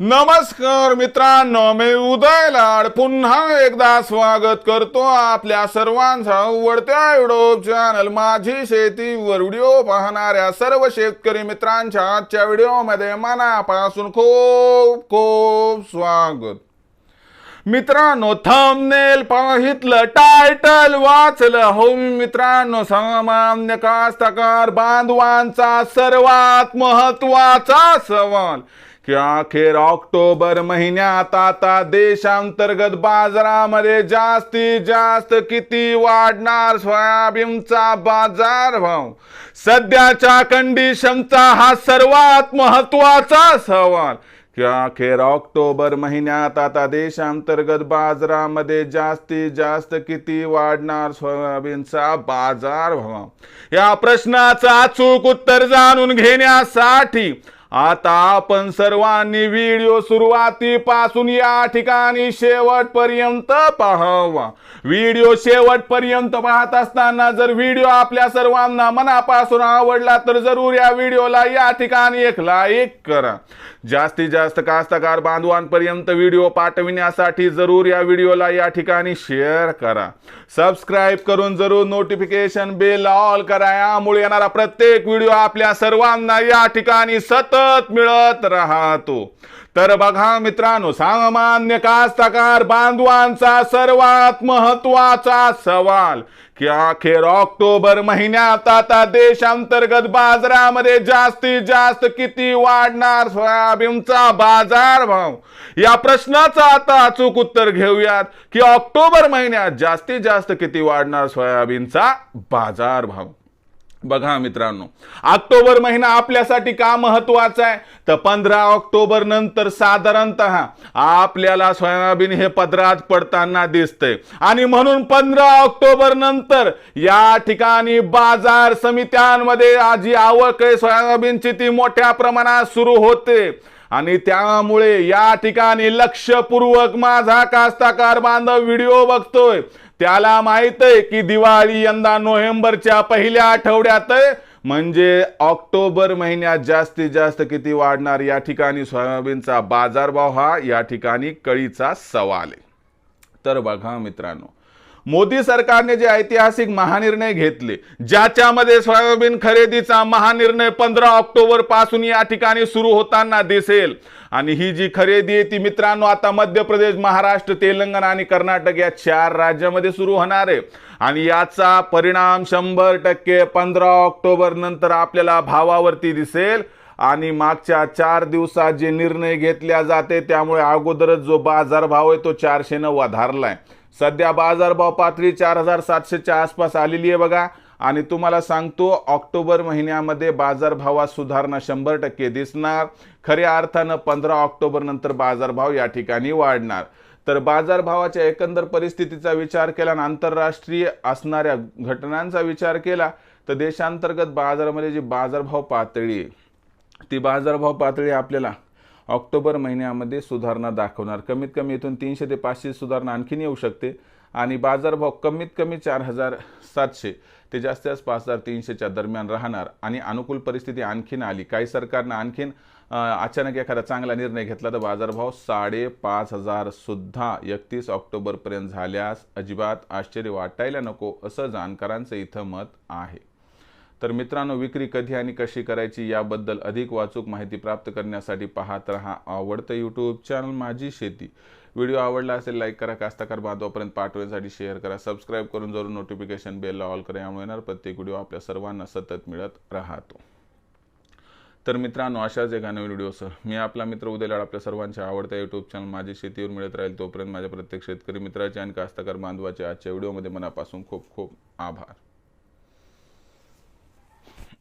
नमस्कार मित्रांनो मी उदय लाड. पुन्हा एकदा स्वागत करतो आपल्या सर्वांचा आवडत्या युट्यूब चॅनल माझी शेतीवर व्हिडिओ पाहणाऱ्या सर्व शेतकरी मित्रांच्या आजच्या व्हिडिओमध्ये मनापासून खूप खूप स्वागत. मित्रांनो थंबनेल पाहितलं टायटल वाचलं. हो मित्रांनो सामान्य कास्तकार बांधवांचा सर्वात महत्त्वाचा सवाल. अखेर ऑक्टोबर महिन्यात आता देशांतर्गत बाजारामध्ये जास्तीत जास्त किती वाढणार सोयाबीनचा बाजार भाव? सध्याच्या कंडिशनचा हा सर्वात महत्त्वाचा सवाल. किंवा अखेर ऑक्टोबर महिन्यात आता देशांतर्गत बाजारामध्ये जास्तीत जास्त किती वाढणार सोयाबीनचा बाजार भाव? या प्रश्नाचं अचूक उत्तर जाणून घेण्यासाठी आता आपण सर्वांनी व्हिडिओ सुरुवातीपासून या ठिकाणी शेवटपर्यंत पाहावा. व्हिडिओ शेवटपर्यंत पाहत असताना जर व्हिडिओ आपल्या सर्वांना मनापासून आवडला तर जरूर या व्हिडिओला या ठिकाणी एक लाईक करा. जास्तीत जास्त कास्तकार बांधवांपर्यंत व्हिडिओ पाठविण्यासाठी जरूर या व्हिडिओला या ठिकाणी शेअर करा. सबस्क्राईब करून जरूर नोटिफिकेशन बेल ऑल करा. यामुळे येणारा प्रत्येक व्हिडिओ आपल्या सर्वांना या ठिकाणी सतत मिळत राहतो. तर बघा मित्रांनो सामान्य कास्तकार बांधवांचा सर्वात महत्त्वाचा सवाल की अखेर ऑक्टोबर महिन्यात आता देशांतर्गत बाजारामध्ये जास्तीत जास्त किती वाढणार सोयाबीनचा बाजार भाव या प्रश्नाचं आता अचूक उत्तर घेऊयात की ऑक्टोबर महिन्यात जास्तीत जास्त किती वाढणार सोयाबीनचा बाजार भाव बघा मित्रांनो ऑक्टोबर महिना आपल्यासाठी का महत्त्वाचा आहे? तर पंधरा ऑक्टोबर नंतर साधारणतः आपल्याला सोयाबीन हे पदरात पडताना दिसतंय. आणि म्हणून पंधरा ऑक्टोबर नंतर या ठिकाणी बाजार समित्यांमध्ये जी आवक आहे. सोयाबीनची ती मोठ्या प्रमाणात सुरू होते. आणि त्यामुळे या ठिकाणी लक्षपूर्वक माझा कास्ताकार बांधव व्हिडिओ बघतोय. त्याला माहीत आहे की दिवाळी यंदा नोव्हेंबरच्या पहिल्या आठवड्यात म्हणजे ऑक्टोबर महिन्यात जास्तीत जास्त किती वाढणार या ठिकाणी सोयाबीनचा बाजारभाव हा या ठिकाणी कळीचा सवाल आहे. तर बघा मित्रांनो मोदी सरकारने जे ऐतिहासिक महानिर्णय घेतले ज्याच्यामध्ये सोयाबीन खरेदीचा महानिर्णय पंधरा ऑक्टोबरपासून या ठिकाणी सुरू होताना दिसेल. आणि ही जी खरेदी आहे ती मित्रांनो आता मध्य प्रदेश महाराष्ट्र तेलंगणा आणि कर्नाटक या चार राज्यामध्ये सुरू होणार आहे. आणि याचा परिणाम शंभर टक्के पंधरा ऑक्टोबर नंतर आपल्याला भावावरती दिसेल. आणि मागच्या चार दिवसात जे निर्णय घेतल्या जाते त्यामुळे अगोदरच जो बाजारभाव आहे तो चारशेनं वधारलाय सध्या बाजारभाव पातळी चार हजार सातशेच्या आसपास आलेली आहे बघा. आणि तुम्हाला सांगतो ऑक्टोबर महिन्यामध्ये बाजारभावात सुधारणा शंभर टक्के दिसणार. खऱ्या अर्थानं पंधरा ऑक्टोबर नंतर बाजारभाव या ठिकाणी वाढणार. तर बाजारभावाच्या एकंदर परिस्थितीचा विचार केला आणि आंतरराष्ट्रीय असणाऱ्या घटनांचा विचार केला तर देशांतर्गत बाजारामध्ये जी बाजारभाव पातळी आहे ती बाजारभाव पातळी आपल्याला ऑक्टोबर महिन्यामध्ये सुधारणा दाखवणार. कमीत कमी इथून तीनशे ते पाचशे सुधारणा आणखीन येऊ शकते. आणि बाजारभाव कमीत कमी चार हजार सातशे ते जास्तीत जास्त पाच हजार तीनशेच्या दरम्यान राहणार. आणि अनुकूल परिस्थिती आणखीन आली. काही सरकारनं आणखीन अचानक एखादा चांगला निर्णय घेतला तर बाजारभाव साडेपाच हजारसुद्धा एकतीस ऑक्टोबरपर्यंत झाल्यास अजिबात आश्चर्य वाटायला नको असं जाणकारांचं इथं मत आहे. तर मित्रांनो विक्री कधी आणि कशी करायची याबद्दल अधिक वाचूक माहिती प्राप्त करण्यासाठी पाहत रहा आवडतं यूट्यूब चॅनल माझी शेती. व्हिडिओ आवडला असेल लाईक करा. कास्ताकार बांधवापर्यंत पाठवण्यासाठी शेअर करा. सबस्क्राईब करून जरूर नोटिफिकेशन बेलला ऑल करा. यामुळे येणार प्रत्येक व्हिडिओ आपल्या सर्वांना सतत मिळत राहतो. तर मित्रांनो अशाच एका नवीन व्हिडिओसह मी आपला मित्र उद्याला आपल्या सर्वांच्या आवडत्या यूट्यूब चॅनल माझी शेतीवर मिळत राहील तोपर्यंत माझ्या प्रत्येक शेतकरी मित्राचे आणि कास्तकार बांधवाचे आजच्या व्हिडिओमध्ये मनापासून खूप खूप आभार.